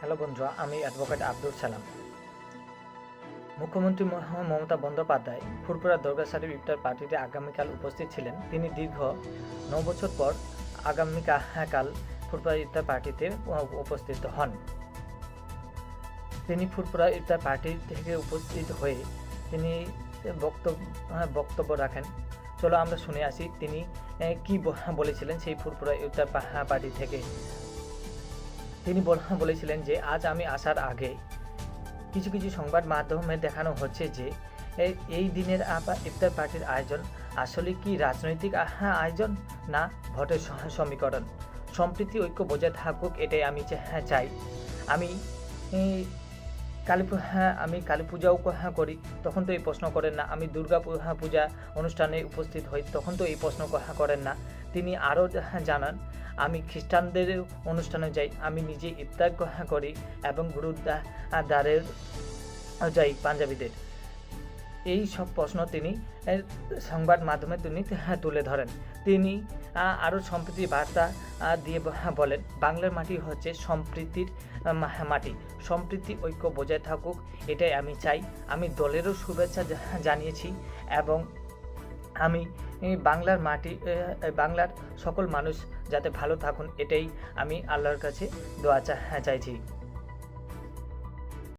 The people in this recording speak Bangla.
হ্যালো বন্ধুরা আমি অ্যাডভোকেট আব্দুল সালাম। মুখ্যমন্ত্রী মমতা বন্দ্যোপাধ্যায় ফুরপুরা দুর্গা ইফতার পার্টিতে আগামীকাল উপস্থিত ছিলেন। তিনি দীর্ঘ ন বছর পর আগামীকাল ফুরপুরা ইফতার পার্টিতে উপস্থিত হন। তিনি ফুরপুরা ইফতার পার্টি থেকে উপস্থিত হয়ে তিনি বক্তব্য হ্যাঁ, বক্তব্য রাখেন। চলো আমরা শুনে আসি তিনি কি বলেছিলেন সেই ফুরপুরা ইফতার পা- পার্টি থেকে। তিনি বল- বলেছিলেন যে আজ আমি আসার আগে কিছু কিছু সংবাদ মাধ্যমে দেখানো হচ্ছে যে এই- দিনের ইফতার পার্টির আয়োজন আসলে কি রাজনৈতিক আহা- আয়োজন? না ভোটের সমীকরণ। সম্প্রীতি ঐক্য বজায় থাকুক এটাই আমি হ্যাঁ, চাই। আমি কালী হ্যাঁ আমি কালী পূজাও হ্যাঁ করি। তখন তো এই প্রশ্ন করেন না। আমি দুর্গা হ্যাঁ, পূজা অনুষ্ঠানে উপস্থিত হই। তখন তো এই প্রশ্ন হ্যাঁ করেন না। তিনি আরও জানান আমি খ্রিস্টানদের অনুষ্ঠানে যাই আমি নিজে ইফতার করি এবং গুরুদ্বারের যাই পাঞ্জাবিদের। এই সব প্রশ্ন তিনি সংবাদ মাধ্যমে তিনি হ্যাঁ, তুলে ধরেন। তিনি আরও সম্প্রীতি বার্তা দিয়ে হ্যাঁ, বলেন বাংলার মাটি হচ্ছে সম্প্রীতির মাটি। সম্প্রীতি ঐক্য বজায় থাকুক এটাই আমি চাই। আমি দলেরও শুভেচ্ছা জানিয়েছি এবং আমি বাংলার মাটি বাংলার সকল মানুষ যাতে ভালো থাকুন, এটাই আমি আল্লাহর কাছে দোয়া চা- চাইছি।